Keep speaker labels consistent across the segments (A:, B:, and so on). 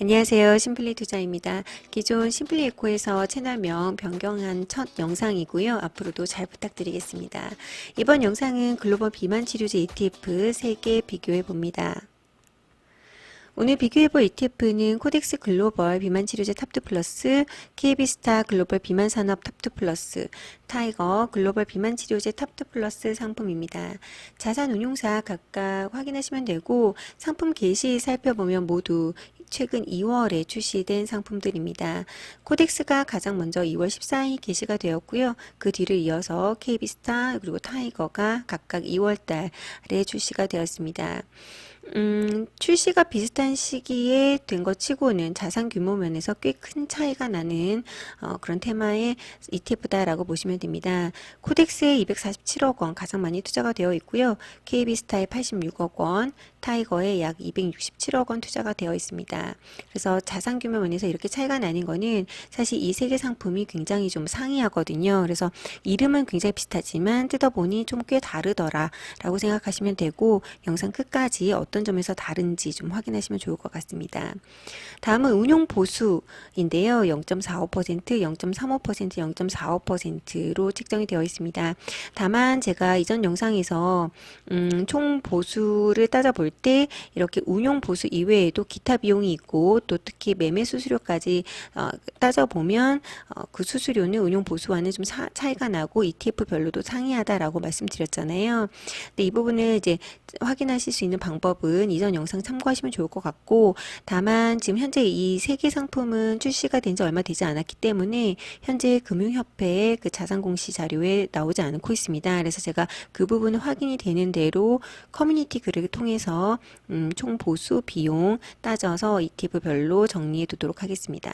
A: 안녕하세요. 심플리 투자입니다. 기존 심플리 에코에서 채널명 변경한 첫 영상이고요. 앞으로도 잘 부탁드리겠습니다. 이번 영상은 글로벌 비만 치료제 ETF 3개 비교해 봅니다. 오늘 비교해볼 ETF는 코덱스 글로벌 비만 치료제 탑2 플러스, KB스타 글로벌 비만 산업 탑2 플러스, 타이거 글로벌 비만 치료제 탑2 플러스 상품입니다. 자산 운용사 각각 확인하시면 되고 상품 게시 살펴보면 모두 최근 2월에 출시된 상품들입니다. 코덱스가 가장 먼저 2월 14일 게시가 되었고요. 그 뒤를 이어서 KB스타 그리고 타이거가 각각 2월 달에 출시가 되었습니다. 음, 출시가 비슷한 시기에 된 것 치고는 자산 규모 면에서 꽤 큰 차이가 나는 어, 그런 테마의 ETF다라고 보시면 됩니다. 코덱스에 247억 원 가장 많이 투자가 되어 있고요. KB스타에 86억 원, 타이거에 약 267억 원 투자가 되어 있습니다. 그래서 자산 규모 면에서 이렇게 차이가 나는 거는 사실 이 세 개 상품이 굉장히 좀 상이하거든요. 그래서 이름은 굉장히 비슷하지만 뜯어보니 좀 꽤 다르더라라고 생각하시면 되고 영상 끝까지 어떤 점에서 다른지 좀 확인하시면 좋을 것 같습니다. 다음은 운용 보수인데요. 0.45%, 0.35%, 0.45%로 책정이 되어 있습니다. 다만 제가 이전 영상에서 음, 총 보수를 따져볼 때 이렇게 운용 보수 이외에도 기타 비용이 있고 또 특히 매매 수수료까지 어, 따져보면 어, 그 수수료는 운용 보수와는 좀 사, 차이가 나고 ETF별로도 상이하다라고 말씀드렸잖아요. 근데 이 부분을 이제 확인하실 수 있는 방법 은 이전 영상 참고하시면 좋을 것 같고 다만 지금 현재 이 세 개 상품은 출시가 된 지 얼마 되지 않았기 때문에 현재 금융협회의 그 자산공시 자료에 나오지 않고 있습니다. 그래서 제가 그 부분은 확인이 되는 대로 커뮤니티 글을 통해서 음, 총 보수 비용 따져서 ETF별로 정리해 두도록 하겠습니다.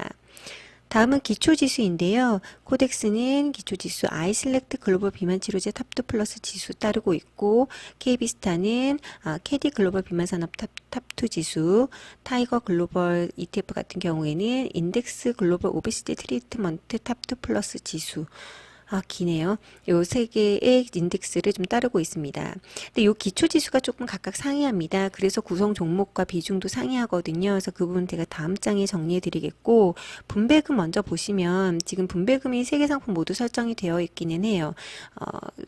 A: 다음은 기초지수인데요. 코덱스는 기초지수 아이슬렉트 글로벌 비만 치료제 탑2 플러스 지수 따르고 있고 KB스타는 아, 캐디 글로벌 비만 산업 탑, 탑2 지수 타이거 글로벌 ETF 같은 경우에는 인덱스 글로벌 오베시티 트리트먼트 탑2 플러스 지수 아, 기네요. 요 세 개의 인덱스를 좀 따르고 있습니다. 근데 요 기초 지수가 조금 각각 상이합니다. 그래서 구성 종목과 비중도 상이하거든요. 그래서 그 부분 제가 다음 장에 정리해 드리겠고, 분배금 먼저 보시면 지금 분배금이 세 개 상품 모두 설정이 되어 있기는 해요. 어,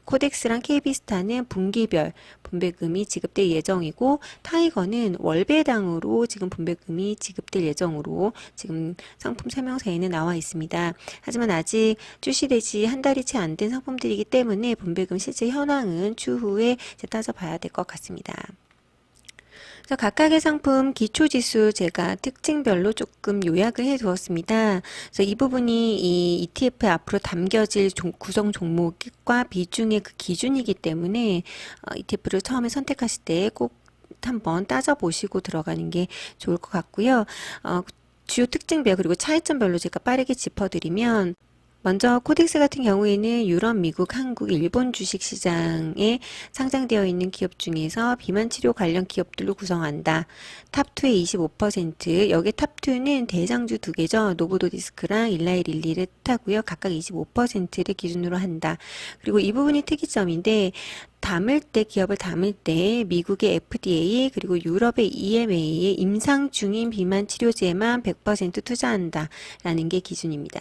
A: 코덱스랑 KB스타는 분기별 분배금이 지급될 예정이고, 타이거는 월배당으로 지금 분배금이 지급될 예정으로 지금 상품 설명서에는 나와 있습니다. 하지만 아직 출시되지 한달 이 채 안 된 상품들이기 때문에 분배금 실제 현황은 추후에 따져봐야 될 것 같습니다. 그래서 각각의 상품 기초지수 제가 특징별로 조금 요약을 해 두었습니다. 그래서 이 부분이 이 ETF에 앞으로 담겨질 종, 구성 종목과 비중의 그 기준이기 때문에 어, ETF를 처음에 선택하실 때 꼭 한번 따져보시고 들어가는 게 좋을 것 같고요. 어, 주요 특징별 그리고 차이점별로 제가 빠르게 짚어드리면 먼저 코덱스 같은 경우에는 유럽, 미국, 한국, 일본 주식 시장에 상장되어 있는 기업 중에서 비만 치료 관련 기업들로 구성한다. 탑2의 25%, 여기 탑2는 대장주 두 개죠. 노보도디스크랑 일라이 릴리를 뜻하고요. 각각 25%를 기준으로 한다. 그리고 이 부분이 특이점인데 담을 때 기업을 담을 때 미국의 FDA 그리고 유럽의 EMA의 임상 중인 비만 치료제만 100% 투자한다라는 게 기준입니다.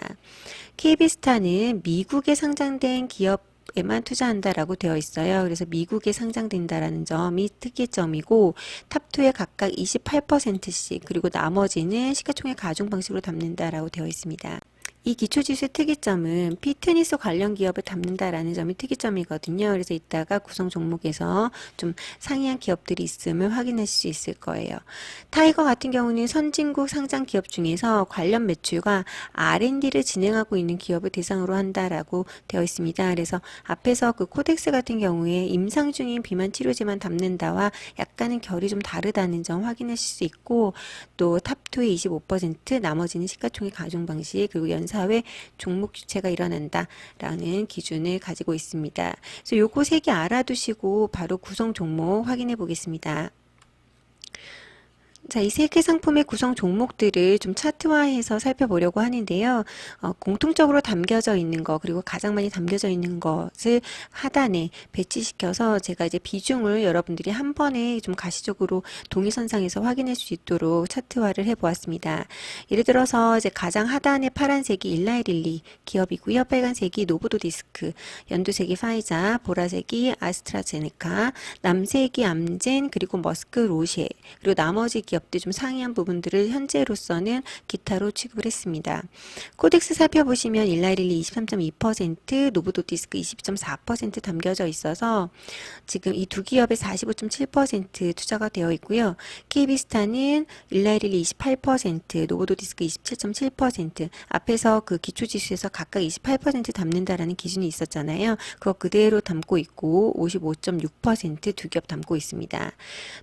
A: KB스타는 미국에 상장된 기업 에만 투자한다라고 되어 있어요. 그래서 미국에 상장된다라는 점이 특이점이고 탑2에 각각 28%씩 그리고 나머지는 시가총액 가중 방식으로 담는다라고 되어 있습니다. 이 기초지수의 특이점은 피트니스 관련 기업을 담는다라는 점이 특이점이거든요. 그래서 이따가 구성 종목에서 좀 상이한 기업들이 있음을 확인하실 수 있을 거예요. 타이거 같은 경우는 선진국 상장 기업 중에서 관련 매출과 R&D를 진행하고 있는 기업을 대상으로 한다라고 되어 있습니다. 그래서 앞에서 그 코덱스 같은 경우에 임상 중인 비만 치료제만 담는다와 약간은 결이 좀 다르다는 점 확인하실 수 있고 또 탑2의 25% 나머지는 시가총액 가중 방식 그리고 연 사회 종목 주체가 일어난다라는 기준을 가지고 있습니다. 그래서 요거 세 개 알아두시고 바로 구성 종목 확인해 보겠습니다. 자, 이 세 개 상품의 구성 종목들을 좀 차트화해서 살펴보려고 하는데요. 어, 공통적으로 담겨져 있는 거, 그리고 가장 많이 담겨져 있는 것을 하단에 배치시켜서 제가 이제 비중을 여러분들이 한 번에 좀 가시적으로 동일선상에서 확인할 수 있도록 차트화를 해보았습니다. 예를 들어서 이제 가장 하단에 파란색이 일라이릴리 기업이고요. 빨간색이 노보도디스크, 연두색이 파이자, 보라색이 아스트라제네카, 남색이 암젠, 그리고 머스크 로쉐, 그리고 나머지 기업들 좀 상이한 부분들을 현재로서는 기타로 취급을 했습니다. 코덱스 살펴보시면 일라이릴리 23.2%, 노브도디스크 20.4% 담겨져 있어서 지금 이 두 기업에 45.7% 투자가 되어 있고요. KB스타는 일라이릴리 28%, 노보도디스크 27.7% 앞에서 그 기초지수에서 각각 28% 담는다라는 기준이 있었잖아요. 그거 그대로 담고 있고 55.6%두 기업 담고 있습니다.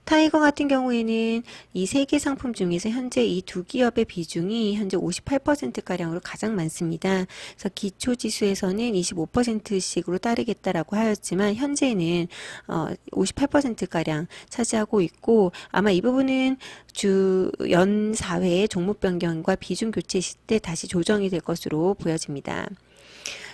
A: 타이거 같은 경우에는 이 세 개 상품 중에서 현재 이 두 기업의 비중이 현재 58%가량으로 가장 많습니다. 그래서 기초 지수에서는 25%씩으로 따르겠다라고 하였지만 현재는 어, 58%가량 차지하고 있고 아마 이 부분은 주 연 4회 종목 변경과 비중 교체 시때 다시 조정이 될 것으로 보여집니다.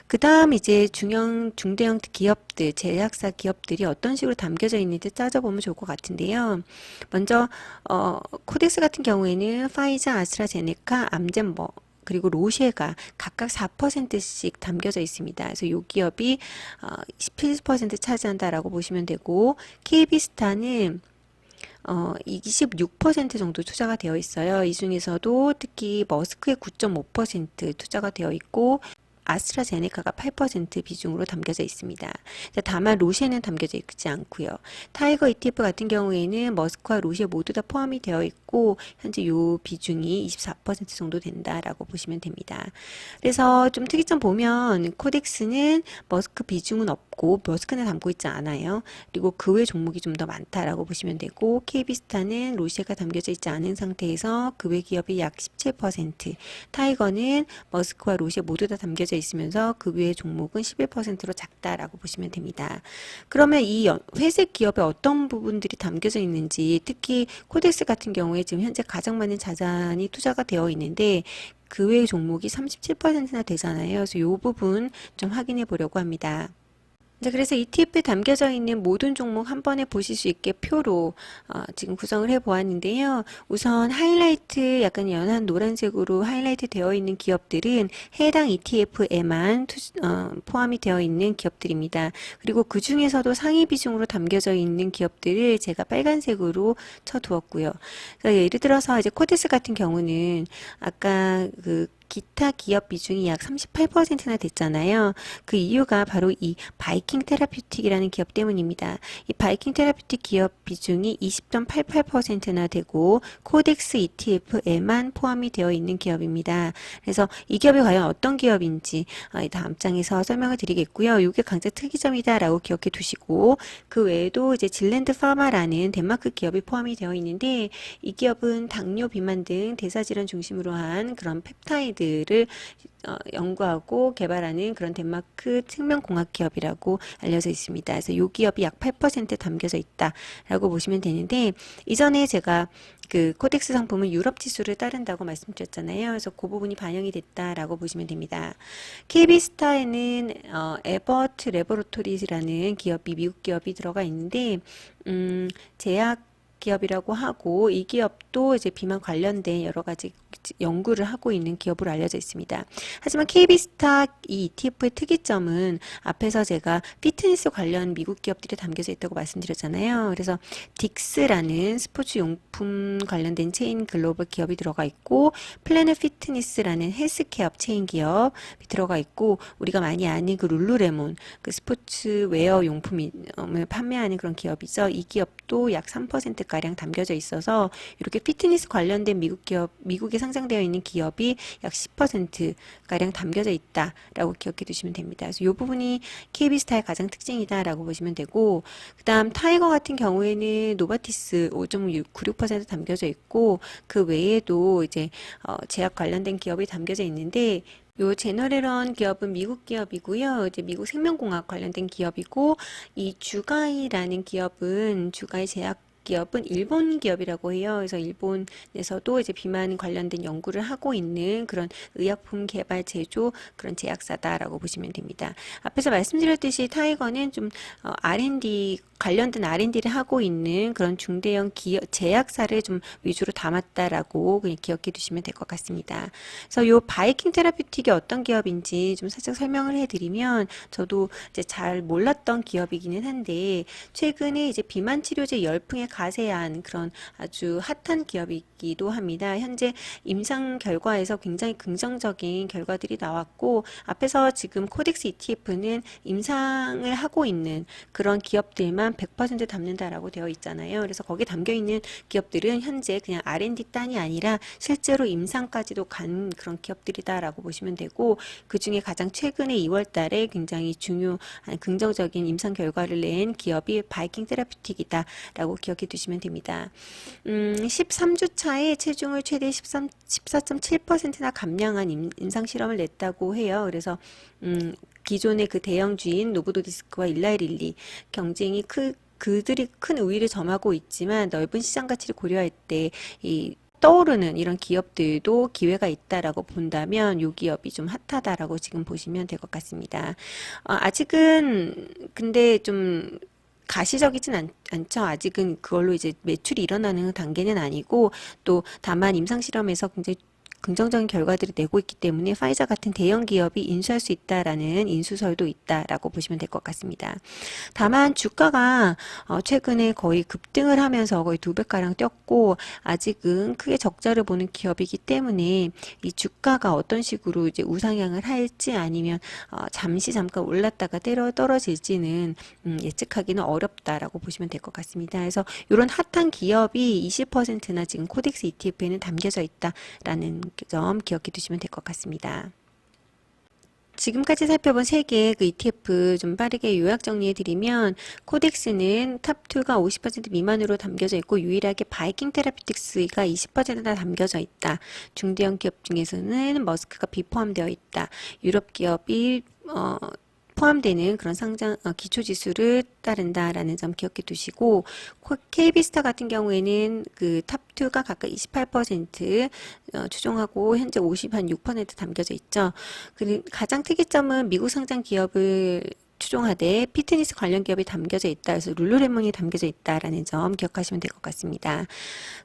A: 그 다음 이제 중형, 중대형 기업들, 제약사 기업들이 어떤 식으로 담겨져 있는지 따져보면 좋을 것 같은데요. 먼저, 어, 코덱스 같은 경우에는 파이자, 아스트라제네카, 암젠 뭐, 그리고 로쉐가 각각 4%씩 담겨져 있습니다. 그래서 이 기업이 어, 17% 차지한다라고 보시면 되고, KB스타는 어, 26% 정도 투자가 되어 있어요. 이 중에서도 특히 머스크의 9.5% 투자가 되어 있고, 아스트라제네카가 8% 비중으로 담겨져 있습니다. 다만 로쉐는 담겨져 있지 않고요. 타이거 ETF 같은 경우에는 머스크와 로쉐 모두 다 포함이 되어 있고 현재 요 비중이 24% 정도 된다라고 보시면 됩니다. 그래서 좀 특이점 보면 코덱스는 머스크 비중은 없고 머스크는 담고 있지 않아요. 그리고 그 외 종목이 좀 더 많다라고 보시면 되고 KB스타는 로쉐가 담겨져 있지 않은 상태에서 그 외 기업이 약 17%, 타이거는 머스크와 로쉐 모두 다 담겨져 있으면서 그 위의 종목은 11%로 작다라고 보시면 됩니다. 그러면 이 회색 기업에 어떤 부분들이 담겨져 있는지 특히 코덱스 같은 경우에 지금 현재 가장 많은 자산이 투자가 되어 있는데 그 외의 종목이 37%나 되잖아요. 그래서 이 부분 좀 확인해 보려고 합니다. 자, 그래서 ETF에 담겨져 있는 모든 종목 한 번에 보실 수 있게 표로 어, 지금 구성을 해 보았는데요. 우선 하이라이트 약간 연한 노란색으로 하이라이트 되어 있는 기업들은 해당 ETF에만 투, 어, 포함이 되어 있는 기업들입니다. 그리고 그 중에서도 상위 비중으로 담겨져 있는 기업들을 제가 빨간색으로 쳐두었고요. 예를 들어서 이제 코데스 같은 경우는 아까 그 기타 기업 비중이 약 38%나 됐잖아요. 그 이유가 바로 이 바이킹 테라퓨틱이라는 기업 때문입니다. 이 바이킹 테라퓨틱 기업 비중이 20.88%나 되고 코덱스 ETF에만 포함이 되어 있는 기업입니다. 그래서 이 기업이 과연 어떤 기업인지 어, 다음 장에서 설명을 드리겠고요. 이게 강제 특이점이다라고 기억해 두시고 그 외에도 이제 질랜드 파마라는 덴마크 기업이 포함이 되어 있는데 이 기업은 당뇨, 비만 등 대사질환 중심으로 한 그런 펩타이드 들을 어, 연구하고 개발하는 그런 덴마크 생명공학 기업이라고 알려져 있습니다. 그래서 이 기업이 약 8% 담겨져 있다라고 보시면 되는데 이전에 제가 그 코덱스 상품은 유럽 지수를 따른다고 말씀드렸잖아요. 그래서 그 부분이 반영이 됐다라고 보시면 됩니다. KB스타에는 어, 에버트 레보로토리라는 기업이 미국 기업이 들어가 있는데 음, 제약 기업이라고 하고 이 기업도 이제 비만 관련된 여러 가지 연구를 하고 있는 기업으로 알려져 있습니다. 하지만 KB스타 이 ETF의 특이점은 앞에서 제가 피트니스 관련 미국 기업들이 담겨져 있다고 말씀드렸잖아요. 그래서 딕스라는 스포츠 용품 관련된 체인 글로벌 기업이 들어가 있고 플래닛 피트니스라는 헬스케어 체인 기업이 들어가 있고 우리가 많이 아는 그 룰루레몬 그 스포츠 웨어 용품을 판매하는 그런 기업이죠. 이 기업도 약 3%가량 담겨져 있어서 이렇게 피트니스 관련된 미국 기업 미국에 상 장되어 있는 기업이 약 10%가량 담겨져 있다라고 기억해 두시면 됩니다. 그래서 이 부분이 KB스타의 가장 특징이다라고 보시면 되고 그 다음 타이거 같은 경우에는 노바티스 5.96% 담겨져 있고 그 외에도 이제 어, 제약 관련된 기업이 담겨져 있는데 요 제너레런 기업은 미국 기업이고요. 이제 미국 생명공학 관련된 기업이고 이 주가이라는 기업은 주가이 제약 기업은 일본 기업이라고 해요. 그래서 일본에서도 이제 비만 관련된 연구를 하고 있는 그런 의약품 개발 제조 그런 제약사다라고 보시면 됩니다. 앞에서 말씀드렸듯이 타이거는 좀 어, R&D 관련된 R&D를 하고 있는 그런 중대형 기업 제약사를 좀 위주로 담았다라고 그냥 기억해 두시면 될 것 같습니다. 그래서 요 바이킹 테라피틱이 어떤 기업인지 좀 살짝 설명을 해드리면 저도 이제 잘 몰랐던 기업이기는 한데 최근에 이제 비만 치료제 열풍에 가세한 그런 아주 핫한 기업이기도 합니다. 현재 임상 결과에서 굉장히 긍정적인 결과들이 나왔고 앞에서 지금 코덱스 ETF는 임상을 하고 있는 그런 기업들만 100% 담는다라고 되어 있잖아요. 그래서 거기에 담겨 있는 기업들은 현재 그냥 R&D 단이 아니라 실제로 임상까지도 간 그런 기업들이다라고 보시면 되고 그 중에 가장 최근에 2월 달에 굉장히 중요한 긍정적인 임상 결과를 낸 기업이 바이킹 테라피틱이다라고 기억해 두시면 됩니다. 음, 13주 차에 체중을 최대 13, 14.7%나 감량한 임, 임상 실험을 냈다고 해요. 그래서 음, 기존의 그 대형주인 노브도디스크와 일라이릴리 경쟁이 크, 그들이 큰 우위를 점하고 있지만 넓은 시장 가치를 고려할 때이 떠오르는 이런 기업들도 기회가 있다라고 본다면 이 기업이 좀 핫하다라고 지금 보시면 될 것 같습니다. 어, 아직은 근데 좀 가시적이진 않, 않죠. 아직은 그걸로 이제 매출이 일어나는 단계는 아니고 또 다만 임상 실험에서 굉장히 긍정적인 결과들을 내고 있기 때문에 파이자 같은 대형 기업이 인수할 수 있다라는 인수설도 있다라고 보시면 될 것 같습니다. 다만 주가가 어, 최근에 거의 급등을 하면서 거의 두 배가량 뛰었고 아직은 크게 적자를 보는 기업이기 때문에 이 주가가 어떤 식으로 이제 우상향을 할지 아니면 어, 잠시 잠깐 올랐다가 때려 떨어질지는 음, 예측하기는 어렵다라고 보시면 될 것 같습니다. 그래서 이런 핫한 기업이 20%나 지금 코덱스 ETF에는 담겨져 있다라는 점 기억해 두시면 될 것 같습니다. 지금까지 살펴본 세 개의 그 ETF 좀 빠르게 요약 정리해 드리면 코덱스는 탑2가 50% 미만으로 담겨져 있고 유일하게 바이킹 테라피틱스가 20%나 담겨져 있다. 중대형 기업 중에서는 머스크가 비포함되어 있다. 유럽 기업이 어, 포함되는 그런 상장 어, 기초 지수를 따른다라는 점 기억해 두시고 KB스타 같은 경우에는 그 탑2가 각각 28% 어, 추종하고 현재 50 한 6% 담겨져 있죠. 그리고 가장 특이점은 미국 상장 기업을 추종하되 피트니스 관련 기업이 담겨져 있다. 그래서 룰루레몬이 담겨져 있다라는 점 기억하시면 될 것 같습니다.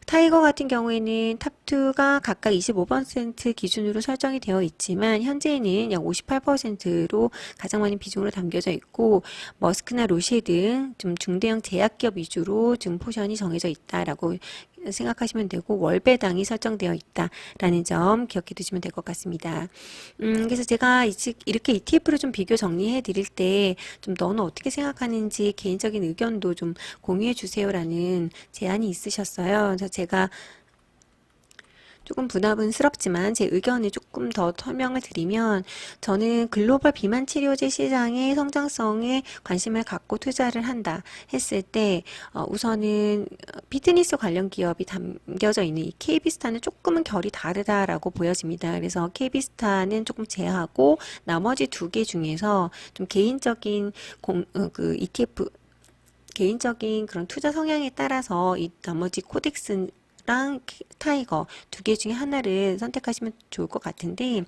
A: 타이거 같은 경우에는 탑2가 각각 25% 기준으로 설정이 되어 있지만 현재는 약 58%로 가장 많은 비중으로 담겨져 있고 머스크나 로쉐 등 좀 중대형 제약기업 위주로 좀 포션이 정해져 있다라고 생각하시면 되고 월배당이 설정되어 있다라는 점 기억해 두시면 될 것 같습니다. 음, 그래서 제가 이렇게 ETF를 좀 비교 정리해 드릴 때 좀 너는 어떻게 생각하는지 개인적인 의견도 좀 공유해 주세요라는 제안이 있으셨어요. 그래서 제가 조금 부담스럽지만 제 의견을 조금 더 설명을 드리면 저는 글로벌 비만 치료제 시장의 성장성에 관심을 갖고 투자를 한다 했을 때 어, 우선은 피트니스 관련 기업이 담겨져 있는 이 KB스타는 조금은 결이 다르다라고 보여집니다. 그래서 KB스타는 조금 제하고 나머지 두 개 중에서 좀 개인적인 공, 어, 그 ETF 개인적인 그런 투자 성향에 따라서 이 나머지 코덱스 랑 타이거 두 개 중에 하나를 선택하시면 좋을 것 같은데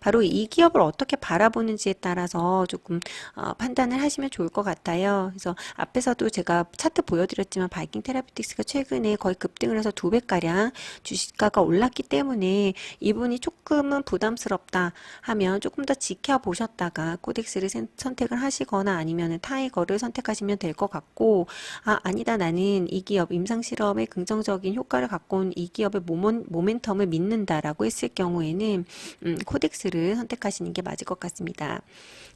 A: 바로 이 기업을 어떻게 바라보는지에 따라서 조금 어, 판단을 하시면 좋을 것 같아요. 그래서 앞에서도 제가 차트 보여드렸지만 바이킹 테라피틱스가 최근에 거의 급등을 해서 두 배가량 주식가가 올랐기 때문에 이분이 조금은 부담스럽다 하면 조금 더 지켜보셨다가 코덱스를 선택을 하시거나 아니면 타이거를 선택하시면 될 것 같고 아 아니다 나는 이 기업 임상실험에 긍정적인 효과를 갖고 온이 기업의 모멘, 모멘텀을 믿는다라고 했을 경우에는 음, 코덱스를 선택하시는 게 맞을 것 같습니다.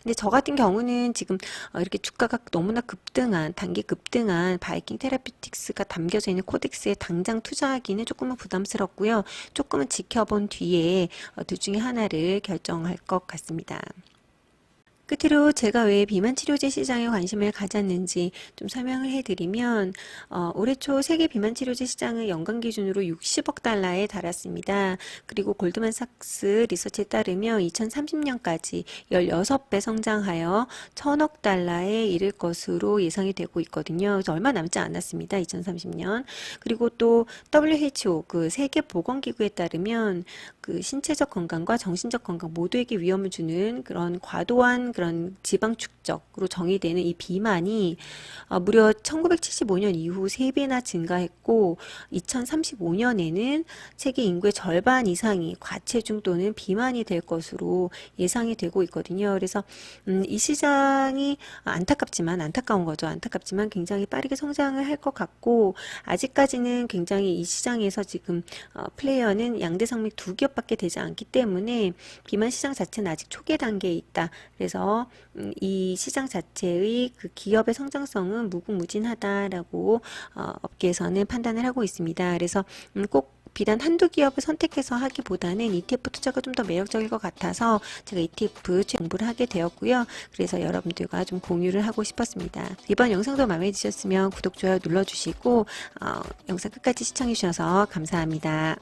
A: 근데 저 같은 경우는 지금 어, 이렇게 주가가 너무나 급등한 단기 급등한 바이킹 테라피틱스가 담겨져 있는 코덱스에 당장 투자하기는 조금은 부담스럽고요. 조금은 지켜본 뒤에 어, 둘 중에 하나를 결정할 것 같습니다. 끝으로 제가 왜 비만 치료제 시장에 관심을 가졌는지 좀 설명을 해드리면 어, 올해 초 세계 비만 치료제 시장은 연간 기준으로 60억 달러에 달았습니다. 그리고 골드만삭스 리서치에 따르면 2030년까지 16배 성장하여 1000억 달러에 이를 것으로 예상이 되고 있거든요. 그래서 얼마 남지 않았습니다. 2030년. 그리고 또 WHO 그 세계 보건기구에 따르면 그 신체적 건강과 정신적 건강 모두에게 위험을 주는 그런 과도한 그런 지방 축적으로 정의되는 이 비만이 어, 무려 1975년 이후 3배나 증가했고 2035년에는 세계 인구의 절반 이상이 과체중 또는 비만이 될 것으로 예상이 되고 있거든요. 그래서 음, 이 시장이 안타깝지만 안타까운 거죠. 안타깝지만 굉장히 빠르게 성장을 할 것 같고 아직까지는 굉장히 이 시장에서 지금 어, 플레이어는 양대 산맥 두 기업 밖에 되지 않기 때문에 비만 시장 자체는 아직 초기 단계에 있다. 그래서 음, 이 시장 자체의 그 기업의 성장성은 무궁무진하다라고 어, 업계에서는 판단을 하고 있습니다. 그래서 음, 꼭 비단 한두 기업을 선택해서 하기보다는 ETF 투자가 좀 더 매력적일 것 같아서 제가 ETF 공부를 하게 되었고요. 그래서 여러분들과 좀 공유를 하고 싶었습니다. 이번 영상도 마음에 드셨으면 구독, 좋아요 눌러주시고 어, 영상 끝까지 시청해 주셔서 감사합니다.